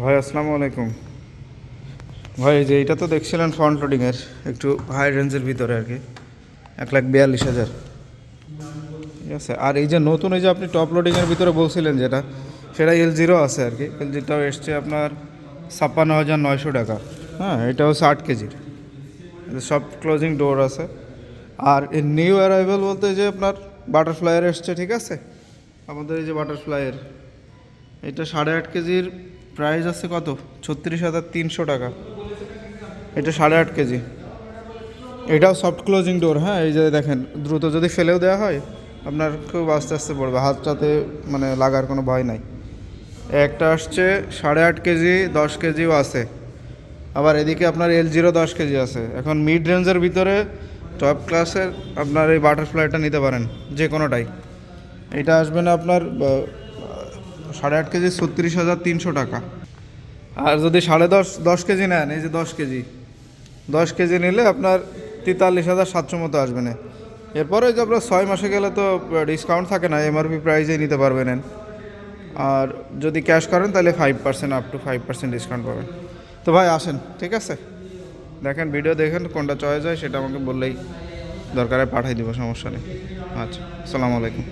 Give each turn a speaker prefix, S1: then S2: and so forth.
S1: ভাই, আসসালামু আলাইকুম। ভাই যে এটা তো দেখছিলেন ফ্রন্ট লোডিংয়ের একটু হাই রেঞ্জের ভিতরে আর কি। এক লাখ বিয়াল্লিশ হাজার। ঠিক আছে, আর এই যে নতুন, এই যে আপনি টপ লোডিংয়ের ভিতরে বলছিলেন যেটা, সেটা এল জিরো আছে আর কি। এল জিটাও এসছে আপনার ছাপ্পান্ন হাজার নয়শো টাকা। হ্যাঁ এটা হচ্ছে আট কেজির। সব ক্লোজিং ডোর আছে। আর এই নিউ অ্যারাইভেল বলতে যে আপনার বাটারফ্লাইয়ের এসছে, ঠিক আছে? আমাদের এই যে বাটারফ্লাইয়ের এটা সাড়ে আট কেজির প্রাইস আছে কত? ছত্রিশ হাজার তিনশো টাকা। এটা সাড়ে আট কেজি। এটাও সফট ক্লোজিং ডোর হ্যাঁ? এই যে দেখেন, দ্রুত যদি ফেলেও দেওয়া হয়, আপনার খুব আস্তে আস্তে পড়বে। হাতটাতে মানে লাগার কোনো ভয় নাই। একটা আসছে সাড়ে আট কেজি, দশ কেজিও আছে। আবার এদিকে আপনার এল জিরো দশ কেজি আছে। এখন মিড রেঞ্জের ভিতরে টপ ক্লাসের আপনার এই বাটারফ্লাইটা নিতে পারেন যে কোনোটাই এটা আসবে না আপনার সাড়ে আট কেজি ছত্রিশ হাজার তিনশো টাকা। আর যদি সাড়ে দশ দশ কেজি নেন, এই যে দশ কেজি দশ কেজি নিলে আপনার তেতাল্লিশ হাজার সাতশো মতো আসবে না এরপরে যে আপনার ছয় মাসে গেলে তো ডিসকাউন্ট থাকে না এমআরপি প্রাইসেই নিতে পারবেন আর যদি ক্যাশ করেন, তাহলে five percent up to five percent discount পাবেন। তো ভাই, আসেন, ঠিক আছে? দেখেন ভিডিও দেখেন, কোনটা চয়েস হয়, সেটা আমাকে বললেই দরকারে পাঠাই দিব, সমস্যা নেই। আচ্ছা আসসালামু আলাইকুম।